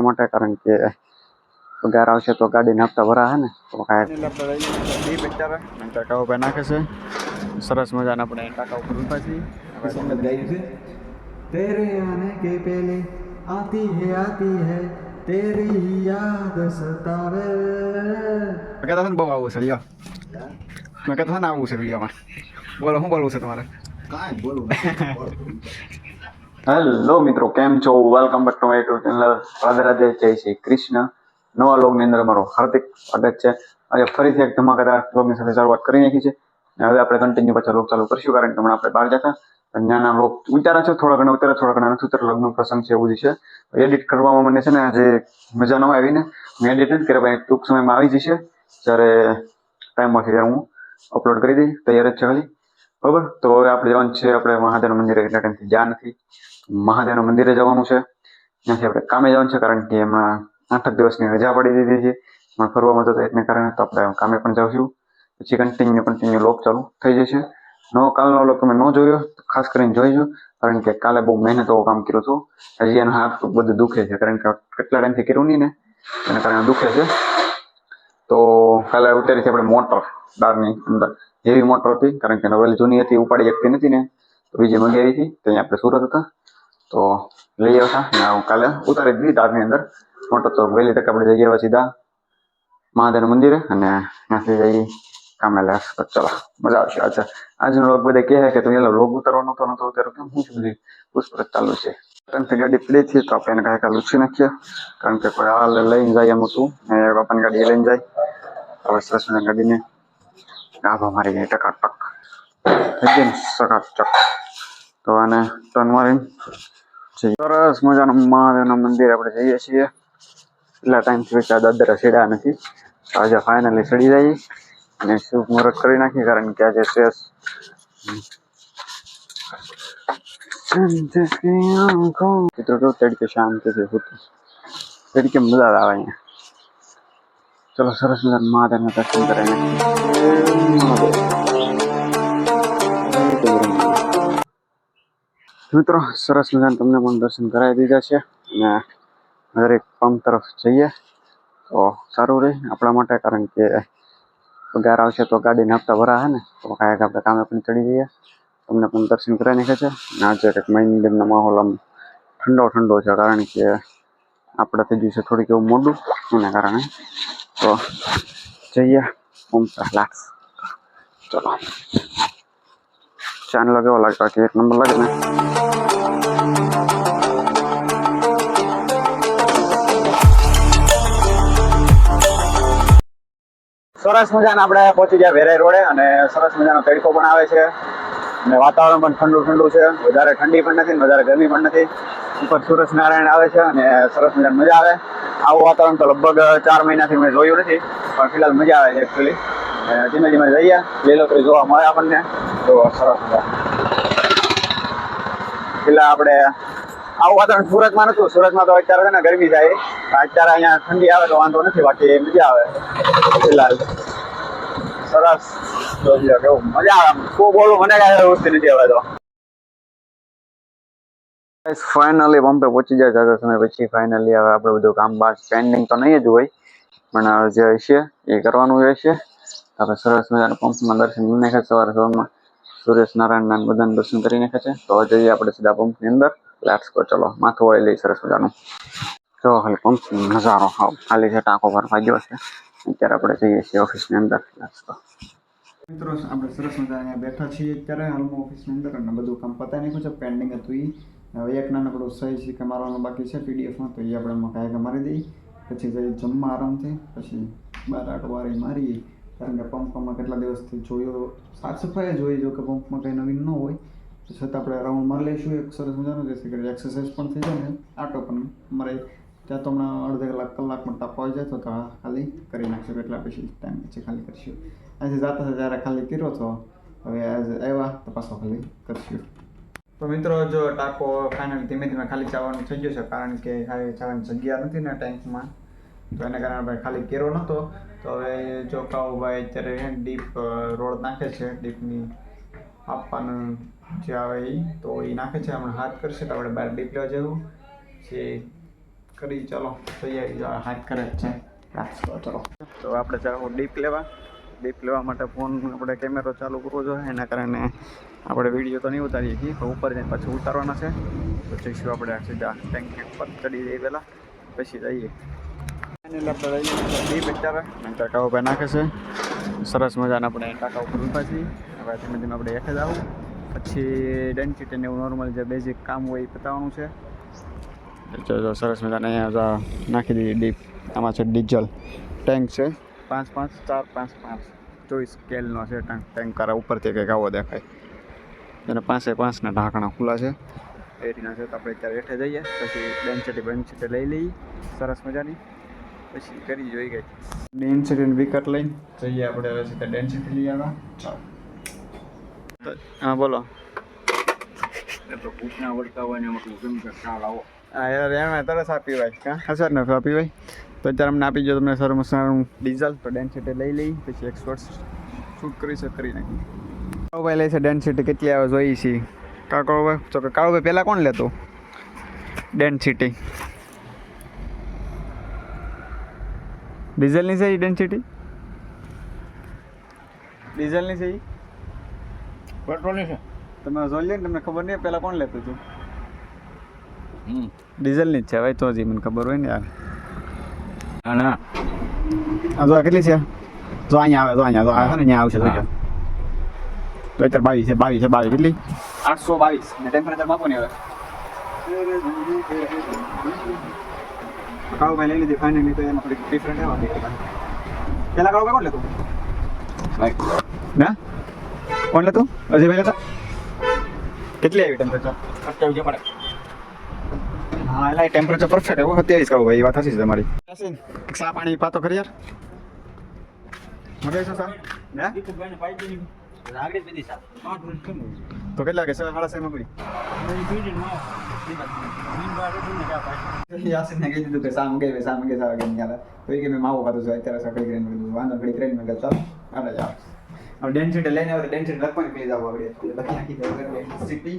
એટલા માટે કારણ કે પગાર આવશે તો ગાડીને હપ્તા ભરા ને તો કાંઈ ટાકા ઉપર નાખે છે. સરસ મજાના આપણે ટાકા ઉપર ઊભા છીએ. તેરે આને કે પેલે આતી હે આતી હે તેરી યાદ સતાવે મેં કહેતા હતા ને બહુ આવું છે લ્યો મેં કહેતા હતા ને આવું છે વિડીયોમાં બોલો શું બોલવું છે તમારે કાંઈ બોલું હેલો મિત્રો. કેમ છો? Welcome back to my YouTube channel Radhe Radhe Jai Shri Krishna. નવા લોગની અંદર મારો હાર્દિક સ્વાગત છે. આજે ફરીથી એક ધમાકેદાર લોગની સાથે શરૂઆત કરી નાખી છે. હવે આપણે કન્ટિન્યુ પાછા લોગ ચાલુ કરીશું, કારણ કે હમણાં આપણે બહાર જતા. નાના લોગ ઉતારા છે, થોડા ઘણા ઉતારા, થોડા ઘણા નથી ઉતારા લગ્ન પ્રસંગ છે એવું જ છે. એડિટ કરવામાં મને છે ને આજે મજા ન આવી ને મેં એડિટ નથી કર્યા ટૂંક સમયમાં આવી જશે. જ્યારે ટાઈમ મળશે ત્યારે હું અપલોડ કરી દઈશ. તૈયાર જ છે ખાલી. બરોબર? તો હવે આપણે જવાનું છે, આપણે મહાદેવના મંદિરે એટલા ટાઈમથી જ્યાં નથી. મહાદેવના મંદિરે જવાનું છે. ત્યાંથી આપણે કામે જવાનું છે, કારણ કે એમાં આઠ દિવસની રજા પડી દીધી છે. પણ ફરવામાં જતો એને કારણે તો આપણે કામે પણ જાઉં પછી કન્ટિન્યુ કન્ટિન્યુ લોક ચાલુ થઈ જશે. નો, કાલનો લોક તમે ન જોયો ખાસ કરીને જોઈજો, કારણ કે કાલે બહુ મહેનત કામ કર્યું હતું. હજી એના હાથ બધું દુખે છે, કારણ કે કેટલા ટાઈમથી કર્યું નહીં ને? એના કારણે દુખે છે. તો કાલે ઉતારી છે આપણે મોટર દારની અંદર જેવી મોટર હતી, કારણ કે નવેલી જૂની હતી, ઉપાડી શકતી નથી ને. તો બીજી મંગાવી હતી તો અહીંયા આપણે સુરત હતા. તો લઈ આવ્યા હતા હું કાલે ઉતારી દીધી દારની અંદર. મોટર તો વહેલી તક આપણે જઈ આવ્યા સીધા મહાદેવના મંદિરે, અને ત્યાંથી જઈ કામે લાશ તો ચલો, મજા આવશે. અચ્છા, આજનો લોક બધા કહે કે તું એલો લોગ ઉતારવાનો તો નતો ઉતારો કેમ? શું બધી પૂછપરછ ચાલુ છે. કારણ કે ગાડી પડી છે તો આપણે એને કાંઈ કાંઈ લૂછી નાખીએ કારણ કે કોઈ હાલ લઈને જાય એમ હતું, ને બાપાની ગાડી લઈને જાય. હવે સરસ ગાડીને ગાભા મારી ગઈ ટકાટક એકદમ સકાચક તો આને ટર્ન મારી સરસ મજાનું મહાદેવના મંદિર આપણે જઈએ છીએ. એટલા ટાઈમથી વિચાર દાદરા સીડા નથી. આજે ફાઇનલી સડી જાય. અને શુભ મુહૂર્ત કરી નાખી કારણ કે આજે શેષ. તડકે શાંતિથી તડકે મજા આવે અહીંયા. ચલો સરસ મજાના મહાદેવના દર્શન કરીને મિત્રો સરસ મજાના તમને પણ દર્શન કરાવી દીધા છે અને દરેક પંપ તરફ જઈએ તો સારું રહે આપણા માટે કારણ કે પગાર આવશે તો ગાડીને હપ્તા ભરા ને તો કાંઈક આપણે કામે પણ ચડી જઈએ તમને પણ દર્શન કરાવી નાખે છે અને આજે કંઈક મંદિરનો માહોલ આમ ઠંડો ઠંડો છે કારણ કે આપણે થઈ ગયું છે થોડીક એવું મોડું એના કારણે તો જઈએ પંપ પર લાગશે ચલો. ચાંદલો કેવો લાગે બાકી એક નંબર લાગે સરસ મજાના આપણે પહોંચી ગયા વેરાઈ રોડે અને સરસ મજાનો તડકો પણ આવે છે. અને વાતાવરણ પણ ઠંડુ ઠંડુ છે. વધારે ઠંડી પણ નથી વધારે ગરમી પણ નથી. ઉપર સૂરજ નારાયણ આવે છે અને સરસ મજાની મજા આવે. આવું વાતાવરણ તો લગભગ ચાર મહિનાથી મેં જોયું નથી, પણ ફિલહાલ મજા આવે છે એકચ્યુઅલી ધીમે ધીમે જઈએ લીલોતરી જોવા મળે આપણને. તો સરસ મજા. પેલા આપણે આવું વાતાવરણ સુરતમાં નતું, સુરતમાં તો અત્યારે છે ને ગરમી જાય અત્યારે અહીંયા ઠંડી આવે તો વાંધો નથી, બાકી મજા આવે. ફિલહાલ. સરસ. કેવું, મજા આવે. શું બોલું, મને કાંઈ વસ્તુ નથી હવે તો. ફાઇનલી પંપે પહોંચી જાય જાજા સમય પછી ફાઇનલી હવે આપણે બધું કામ બાર પેન્ડિંગ તો નહીં જ હોય, પણ હવે જે હશે એ કરવાનું રહેશે. આપણે સરસ મજાના પંપમાં દર્શન નાખ્યા સવારે સવારમાં. સુરેશ નારાયણના બધાને દર્શન કરી નાખ્યા છે. તો હવે જઈએ આપણે સીધા પંપની અંદર. લેટ્સ કો ચલો, માથું ઓઇલ લઈ સરસ મજાનું. જો ખાલી પંપ નજારો હાવ ખાલી છે, ટાંકો ભરવા ગયો છે. અત્યારે આપણે જઈએ છીએ ઓફિસની અંદર. લેટ્સ ગો મિત્રો, આપણે સરસ મજા અહીંયા બેઠા છીએ અત્યારે હાલમાં ઓફિસની અંદર અને બધું કામ પતાવી નાખ્યું છે. પેન્ડિંગ હતું એ હવે એક નાનકડું સહી સિક્કા મારવાનું બાકી છે પીડીએફમાં, તો એ આપણે એમાં કાંઈ મારી દઈએ. પછી જઈ જમવા આરામથી, પછી બાર આઠ વારી મારીએ. કારણ કે પંપમાં કેટલા દિવસથી જોયો, સાફ સફાઈ જોઈ, જો કે પંપમાં કંઈ નવીન ન હોય. તો છતાં આપણે રાઉન્ડ મારી લઈશું, એક સરસ મજાનું, જેથી કરી એક્સરસાઇઝ પણ થઈ જાય ને. આટો પણ મારે ત્યાં તો હમણાં અડધા કલાક, કલાકમાં તાપ આવી જાય તો તો ખાલી કરી નાખશું. એટલા પછી ટાઈમ પછી ખાલી કરશું. આજે જતા જ્યારે ખાલી કર્યો હતો હવે આજે આવ્યા તો પાછો ખાલી કરશું. તો મિત્રો, જો ટાંકો ફાઇનલ ધીમે ધીમે ખાલી જવાનું થઈ ગયું છે, કારણ કે ખાલી જવાની જગ્યા નથી ને ટેન્કમાં તો એના કારણે ભાઈ ખાલી કેરો નહોતો તો હવે જો ભાઈ અત્યારે ડીપ રોડ નાખે છે, ડીપની આપવાનું જે આવે એ તો એ નાખે છે, હમણાં હાથ કરશે, તો આપણે બહાર ડીપ લેવા જવું. જે કરી, ચાલો, તૈયારી હાથ કરે જ છે. ચલો. તો આપણે ચાલો ડીપ લેવા. ડીપ લેવા માટે ફોન આપણે કેમેરો ચાલુ કરવો જોઈએ, એના કારણે આપણે વીડિયો તો નહીં ઉતારીએ છીએ, પણ ઉપર જઈને પાછું ઉતારવાના છે. તો જઈશું આપણે સીધા ટેન્ક પર ચડી જઈએ પહેલાં, પછી જઈએ. આપણે અત્યારે નંતર ટાકા ઉપર નાખે છે. સરસ મજાના આપણે ટાંકા ઉપર ઊભા છીએ. હવે ધીમે ધીમે આપણે હેઠે જ આવું. પછી ડેન્સિટી ને એવું નોર્મલ જે બેઝિક કામ હોય એ પતાવવાનું છે. સરસ મજાને અહીંયા નાખી દીધી ડીપ આમાં છે ડીઝલ ટેન્ક છે. પાંચ પાંચ ચાર પાંચ પાંચ. ચોવીસ સ્કેલનો છે ટેન્ક ટેન્કર ઉપરથી કંઈક આવો દેખાય. એને પાંચે પાંચના ઢાંકણા ખુલ્લા છે. એ રીતના છે તો આપણે અત્યારે હેઠે જઈએ. પછી ડેન્સિટી બેન્સિટી લઈ લઈએ. સરસ મજાની. પછી કરી જોઈ ગઈ ડેન્સિટી વિકટ લઈને જઈએ આપણે હવે સીધા ડેન્સિટી લઈ આવ્યા હા બોલો. તો કૂટના વળતા હોય ને એમાં ખ્યાલ આવો. હા યાર એમ તરસ આપી ભાઈ કાં હા સર ને આપી ભાઈ તો અત્યારે અમને આપી જો તમને સર મસાનું ડીઝલ. તો ડેન્સિટી લઈ લઈ પછી એક શોર્ટ શૂટ કરી છે કરી નાખી. કાળુભાઈ લે છે ડેન્સિટી કેટલી આવે જોઈ છે? કાળુભાઈ? તો કે કાળુભાઈ પહેલાં કોણ લેતું? ડેન્સિટી ડીઝલની છે એ ડેન્સિટી ડીઝલની છે એ પેટ્રોલની છે. તમે જોઈ લે તમને ખબર નહીં પહેલાં કોણ લેતું હતું? હમ. ડીઝલની જ છે ભાઈ તો હજી મને ખબર હોય ને યાર. ના ના આ જો કેટલી છે? જો અહીંયા આવે જો અહીંયા જો આવે ને અહીંયા આવશે જોજો તો અત્યારે બાવીસ છે બાવીસ છે બાવીસ કેટલી? આઠસો બાવીસ. ને ટેમ્પરેચર માપો ને હવે. કાળુભાઈ લઈ લીધી ફાઇનલી તો એમાં થોડીક ડિફરન્ટ એવા પેલા કાળુભાઈ કોણ લેતું? ના? કોણ લેતું? અજયભાઈ લેતા? કેટલી આવી ટેમ્પરેચર જે પડે. હા એટલે ટેમ્પરેચર પરફેક્ટ એવો સત્યાવીસ કરો ભાઈ વાત હશે તમારી. ચા પાણી પાતો કરી યાર. મજા છે સા હે? દીપકભાઈને પાઈ દીધી આગળ પીધી સા પાંચ મિનિટ કેમ તો કેટલા કે સાડા સાડા માં પડી. યાસીન કહી દીધું કે સા મંગે સા મંગે સા કે તો એ કે મેં માવો ખાતો છું અત્યારે સકડી કરીને વાંધો ઘડી કરીને મેં કીધું ચાલ આપણે હવે ડેન્સિટી લઈને આવે ડેન્સિટી લખવાની પેલી જાવ આગળ લખી નાખી દે ડેન્સિટી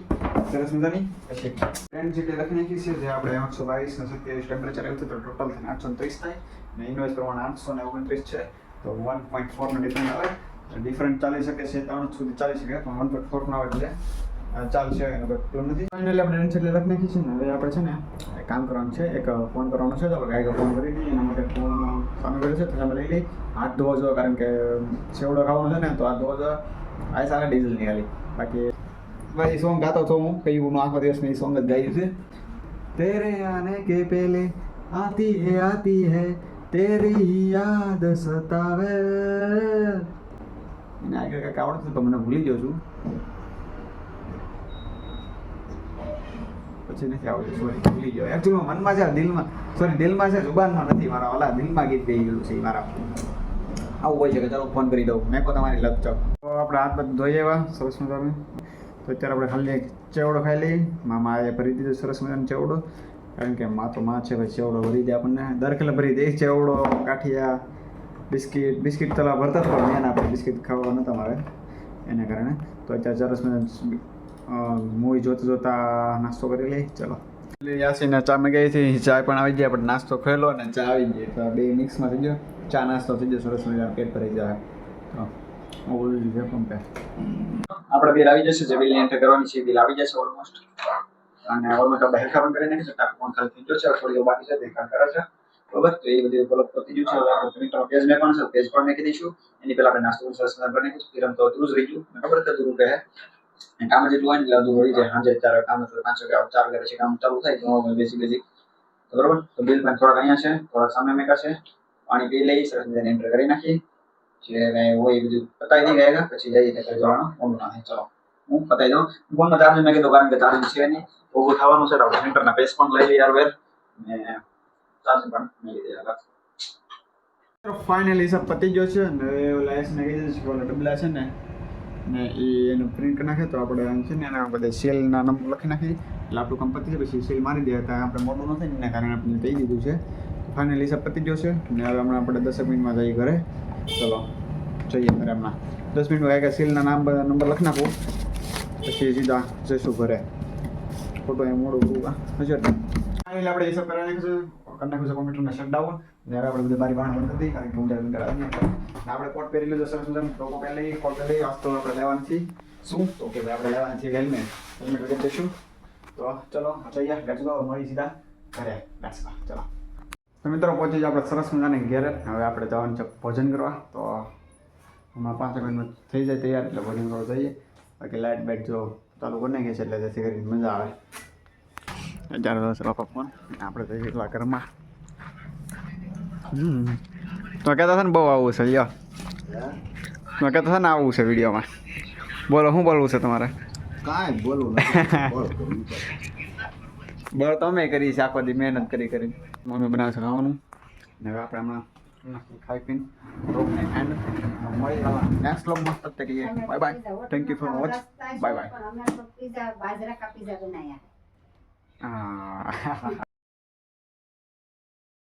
સરસ મજાની? પછી? ડેન્સિટી લખી નાખી છે જે આપણે આઠસો બાવીસ ને સત્યાવીસ ટેમ્પરેચર આવ્યું હતું તો ટોટલ થઈને આઠસો ત્રીસ થાય. ને ઇન્વેસ્ટ પ્રમાણે આઠસો ને ઓગણત્રીસ છે. તો વન પોઈન્ટ ફોરનો ડિફરન્ટ આવે. ડિફરન્ટ ચાલી શકે છે ત્રણ સુધી ચાલી શકે પણ વન પોઈન્ટ ફોરનો આવે એટલે ચાલશે, એનો નથી. ફાઇનલી આપણે એટલે લખી છે ને આપણે છે ને કામ કરવાનું છે, એક ફોન કરવાનો છે, તો આપણે ફોન કરી દઈએ, એના માટે ફોન સામે કર્યો છે તમે લઈ કારણ કે સેવડો ખાવાનો છે ને, તો હાથ ધોવો આ સારા ડીઝલ નીકળી બાકી ભાઈ સોંગ ગાતો હતો હું, કઈ હું આખો દિવસ સોંગ જ ગાયું છે. તેરે આને કે પહેલે આતી હે આતી હે, તેરી યાદ સતાવે. એને આગળ કાંઈક આવડતું તો મને ભૂલી ગયો છું. પછી નથી આવડતું. સોરી ભૂલી ગયો. એકચ્યુઅલી મનમાં છે દિલમાં સોરી દિલમાં છે જુબાનમાં નથી. મારા ઓલા દિલમાં ગીત ગઈ ગયું છે મારા. આવું હોય છે કે ચાલો ફોન કરી દઉં. મેં કહો તમારી લપ ચક તો આપણે હાથ બધું ધોઈ એવા સરસ મજાનું. તો અત્યારે આપણે ખાલી એક ચેવડો ખાઈ લઈએ. મામા આજે ભરી દીધો સરસ મજાનો ચેવડો. કારણ કે માં તો માં છે, ભાઈ ચેવડો ભરી દે આપણને. દર કિલો ભરી દે. ચેવડો કાઠિયા બિસ્કિટ બિસ્કિટ તલા ભરતા જ પણ મેં આપણે બિસ્કિટ ખાવા નહોતા મારે. એના કારણે. તો અત્યારે સરસ મજાનું મૂવી જોતા જોતા નાસ્તો કરી લઈ ચલો. એટલે યાસીને ચા મેં ગઈ હતી ચા પણ આવી જાય પણ નાસ્તો ખેલો અને ચા આવી ગઈ. તો બે મિક્સમાં થઈ ગયો. ચા નાસ્તો થઈ ગયો, સરસ મજા પેટ ભરાઈ જાય તો બધું છે પંપે આપણે બિલ આવી જશે, જે બિલ એન્ટર કરવાની છે બિલ આવી જશે ઓલમોસ્ટ અને ઓલમોસ્ટ આપણે હેરખા પણ કરી નાખી છે ટાંકો પણ ખાલી થઈ ગયો છે થોડી બાકી છે દેખાણ કરે છે. બરાબર? તો એ બધી ઉપલબ્ધ પતી ગયું છે. હવે આપણે પ્રિન્ટર પેજ મેં પણ છે પેજ પણ નાખી દઈશું. એની પહેલા આપણે નાસ્તો સરસ મજાનો કરી નાખીશું. ફિરમ તો અધૂરું જ રહી ગયું. બરાબર હતી અધૂરું રહે. કામ જેટલું હોય ને એટલે અધૂરું રહી જાય, સાંજે ચાર કામ હતું પાંચ વાગે ચાર વાગ્યા પછી કામ ચાલુ થાય તો બેસી બેસી. બરોબર? તો બિલ પણ થોડાક અહીંયા છે, થોડાક સામે મેકા છે પાણી પી લઈ સરસ મજાને એન્ટર કરી નાખી જે કાંઈ હોય બધું પતાવી દઈ ગયા પછી જઈએ ત્યાં જવાનું. મોડું ના ચલો. હું પતાવી દઉં. ફોનમાં ચાર્જ મેં કીધું કારણ કે ચાર્જ છે નહીં. ઓછું થવાનું છે આપણે પ્રિન્ટરના પેજ પણ લઈ લઈએ યાર ને ચાર્જ પણ મેળવી દઈએ ફાઇનલી સબ પતી ગયો છે ને ઓલા એસ ને કહી છે ડબલા છે ને ને એ એનું પ્રિન્ટ નાખે તો આપણે એમ છે ને એના બધા સેલના નંબર લખી નાખી એટલે આપણું કામ પતી છે પછી સેલ મારી દે. ત્યાં આપણે મોટું નથી ને, એના કારણે આપણે કહી દીધું છે. ફાઇનલી હિસાબ પતી છે. ને હવે હમણાં આપણે દસેક મિનિટમાં જઈએ ઘરે. ચલો, જઈએ ઘરે હમણાં. દસ મિનિટમાં કાંઈ સેલના નામ, બધા નંબર લખી નાખો. પછી સીધા જઈશું ઘરે. ફોટો એ મોડું હશે ફાઇનલી આપણે એ સબ કરી નાખ્યું છે કરી નાખ્યું છે કોમ્પ્યુટરને શટડાઉન હવે આપણે બધું બારી બાણ બંધ દઈએ કારણ કે હું જ્યારે ને આપણે કોટ પહેરી લીધો સરસ મજાનું લોકો પહેલી કોટ પહેરી આજ તો આપણે લેવાની છે શું? તો કે ભાઈ આપણે લેવાની છે હેલ્મેટ હેલ્મેટ વગર જઈશું તો ચલો જઈએ લેટ્સ ગો મળી સીધા ઘરે. લેટ્સ ગો ચલો. તો મિત્રો, પહોંચી જાય આપણે સરસ મજાને ઘેર. હવે આપણે જવાનું છે ભોજન કરવા. તો હમણાં પાંચ મિનિટમાં થઈ જાય તૈયાર, એટલે ભોજન કરવા જઈએ. બાકી લાઇટ બેટ જો ચાલુ કરી નાખીએ છે એટલે જેથી કરીને મજા આવે. દસ લોકો ફોન. આપણે તો એટલા ઘરમાં. હમ. તો કહેતા છે ને બહુ આવું છે યો તો કહેતા છે ને આવું છે વિડીયોમાં. બોલો શું બોલવું છે તમારે? કાંઈ બોલવું નથી. બોલ તમે કરી છે આખો દી મહેનત કરી કરી મમ્મી બનાવે છે ખાવાનું. ને હવે આપણે હમણાં ખાઈ પીને રોગને એન્ડ મળી નેક્સ્ટ લોગ મસ્ત કરીએ. Bye bye thank you for watch bye bye બાજરા કા પીઝા બનાયા. હા